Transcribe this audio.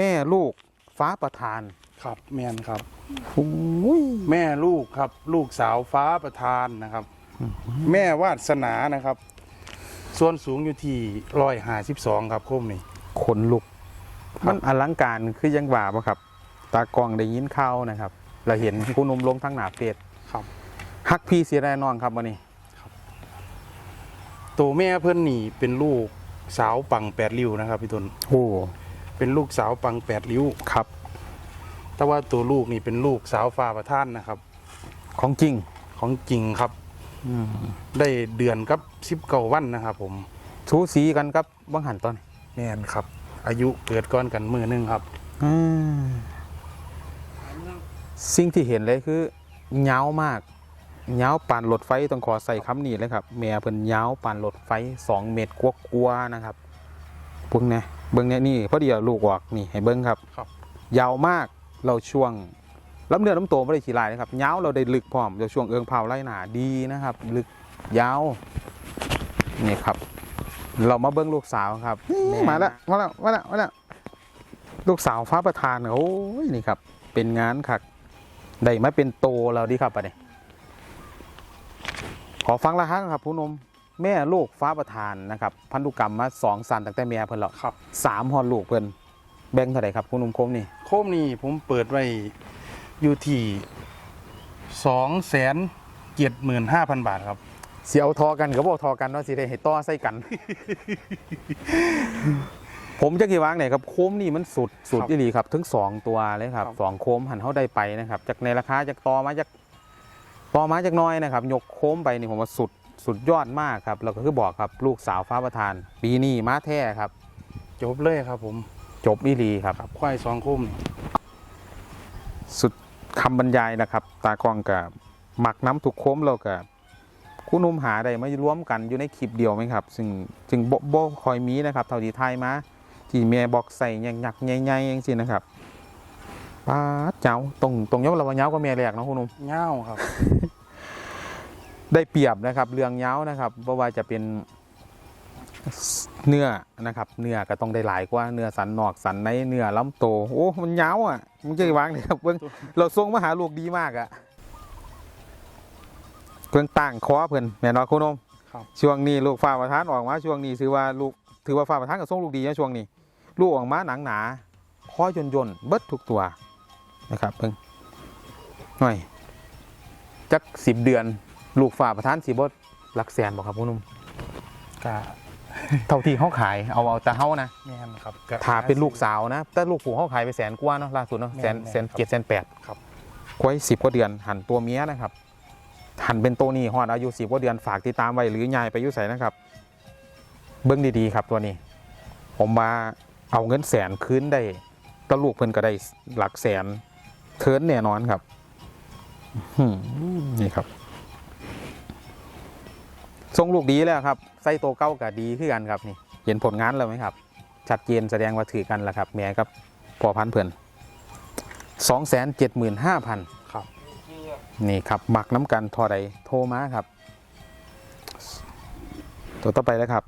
แม่ลูกฟ้าประธานครับแมนครับโอ้ยแม่ลูกครับ ลูกสาวฟ้าประธานนะครับ แม่วาสนานะครับ ส่วนสูงอยู่ที่ร้อยห้าสิบสองครับโคมนี่ ขนลุก ครับ มันอลังการคือยังว่าปะครับ ตากล้องได้ยินข่าวนะครับ เราเห็นคุณนมลงทั้งหนาเฟซครับ ฮักพี่เสียแน่นอนครับวันนี้ ตัวแม่เพื่อนนี่เป็นลูกสาวปังแปดริ้วนะครับพี่ตุนโอ้ เป็นลูกสาวปังแปดริ้วครับ แต่ว่าตัวลูกนี่เป็นลูกสาวฟ้าประธานนะครับ ของจริงของจริงครับ อืมได้เดือนกับสิบเก้าวันนะครับ ผมสูสีกันครับบังหันตอนนี้แม่นครับ อายุเกิดก้อนกันมือหนึงครับอืมสิ่งที่เห็นเลยคือเงาวมากเงาวปานรถไฟต้องขอใส่คำนี้เลยครับแม่เพิ่นเงาวปานรถไฟสองเมตรกว่าๆนะครับเบิ่งเนี่ย เบิ่งเนี่ยนี่พอดีเอาลูกออกนี่ให้เบิ่งครับ ครับ ยาวมากเราช่วงลำเนื้อลำโตไม่ได้ขี้ลายนะครับยาวเราได้ลึกพร้อมเราช่วงเอิงเผาไล่หนาดีนะครับ ลึกยาวนี่ครับ เรามาเบิ้งลูกสาวครับนี่มาแล้วมาแล้วมาแล้วมาแล้วลูกสาวฟ้าประธานโอ้ยนี่ครับ เป็นงานคักได้มาเป็นโตแล้วดีครับปะเนี่ยขอฟังละครั้งครับผู้นม แม่ลูกฟ้าประธานนะครับพันธุกรรมมาสองสันตั้งแต่เมียเพิ่นหรอกครับ สามฮอดลูกเพิ่นแบ่งเท่าไหร่ครับผู้นมคมนี่โคมนี่ผมเปิดไว้อยู่ที่สองแสนเจ็ดหมื่นห้าพันบาทครับสิเอาทอกันกับบ่ทอกันว่าสิได้ให้ต่อใส่กัน ผมจะกี่วางไหนครับโค้มนี่มันสุดสุดครับอีหลีครับ ถึงสองตัวเลยครับครับ สองโค้มหันเท่าได้ไปนะครับ จากในราคาจากต่อมาจากต่อมาจากน้อยนะครับ ยกโค้มไปนี่ผมว่าสุด สุดยอดมากครับแล้วก็คือบอกครับลูกสาวฟ้าประธาน ปีนี้มาแท้ครับ จบเลยครับผมจบอีหลีครับ ครับควายสองโคมนี่สุดคำบรรยายนะครับ ตากล้องกับหมักน้ำถูกโค้มเรากับคุณนุ่มหาได้มารวมกันอยู่ในคลิปเดียวไหมครับ ซึ่งจึงโบโบคอยมีนะครับ เท่าที่ไทยมาที่เมียบอกใส่หยักๆใหญ่ๆอย่างสินะครับป้าดเจ้าตรงตรงยกระวังเย้ากว่าเมียแรกเนาะคุณนุ่ม เง่าครับ ได้เปรียบนะครับเรื่องเย้านะครับเพราะว่าจะเป็นเนื้อนะครับ เนื้อก็ต้องได้หลายกว่าเนื้อสันนอกสันในเนื้อลำโตโอ้มันเย้าอะมันจะวางเลยครับเบิ่งเราส่งมาหาลูกดีมากอะเพิ่งตั้งคอเพิ่นแม่นว่าคุณนมครับช่วงนี้ลูกฟ้าประธานออกมาช่วงนี้ถือว่าลูกถือว่าฟ้าประธานกับส่งลูกดีนะช่วงนี้ ลูกออกมาหนังหนาคอยนยนๆเบิดทุกตัวนะครับเพิ่งหน่อยจักสิบเดือน ลูกฟ้าประธานสีบดหลักแสนบอกครับคุณนุ่มกะเท่าที่เขาขายเอาเอาแต่เฮานะแม่นครับกะ ถ้าเป็นลูกสาวนะแต่ลูกผู้เขาขายไปแสนกว่าเนาะล่าสุดเนาะแสนแม่นๆแสนครับเจ็ดแสนแปดครับ ควายสิบกว่าเดือนหันตัวเมียนะครับหันเป็นตัวนี้ฮอดอายุสิบกว่าเดือนฝากติดตามไว้หรือยายไปอยุใส่นะครับ เบิ้งดีๆครับตัวนี้ ผมมาเอาเงินแสนคืนได้ตะลูกเพิ่นก็ได้หลักแสนเทิร์นแน่นอนครับอื้อหือนี่ครับ ทรงลูกดีแล้วครับไส้โตวเก้ากับดีขึ้นกันครับนี่เห็นผลงานแล้วไหมครับ ชัดเจนแสดงว่าถือกันแล้วครับแม่กับพอพันธุ์เพื่อนสองแสนเจ็ดหมื่นห้าพันครับนี่ครับหมักน้ำกันทอใดโทรมาครับ ตัวต่อไปแล้วครับ